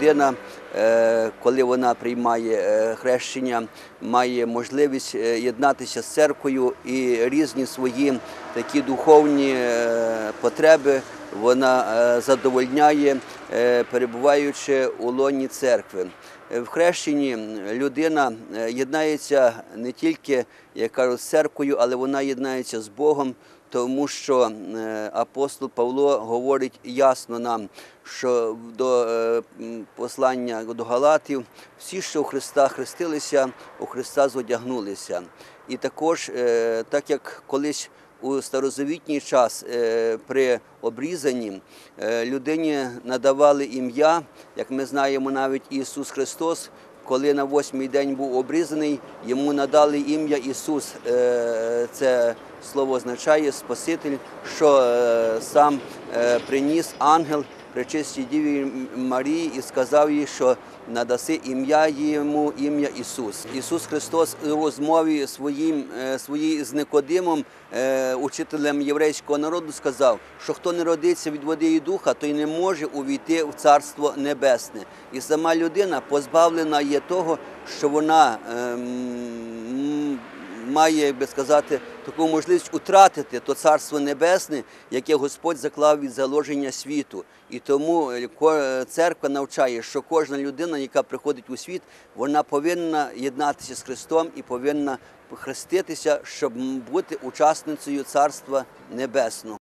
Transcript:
людина, е, коли вона приймає е, хрещення, має можливість е, єднатися з церквою і різні свої такі духовні потреби вона задовольняє, перебуваючи у лоні церкви. В хрещенні людина єднається не тільки, як кажуть, з церквою, але вона єднається з Богом, тому що е, апостол Павло говорить ясно нам, що до е, послання до Галатів всі, що у Христа хрестилися, у Христа зодягнулися. І також, е, так як колись у старозавітній час е, при обрізанні е, людині надавали ім'я, як ми знаємо, навіть Ісус Христос, коли на восьмий день був обрізаний, йому надали ім'я Ісус. Е, Це слово означає Спаситель, що сам приніс ангел пречистій Діві Марії і сказав їй, що надаси ім'я йому, ім'я Ісус. Ісус Христос у розмові своїм, е, своїй з Никодимом, е, учителем єврейського народу, сказав, що хто не родиться від води і духа, той не може увійти в Царство Небесне. І сама людина позбавлена є того, що вона ем, має, як би сказати, таку можливість утратити то царство небесне, яке Господь заклав від заложення світу. І тому е, церква навчає, що кожна людина, яка приходить у світ, вона повинна єднатися з Христом і повинна хреститися, щоб бути учасницею царства небесного.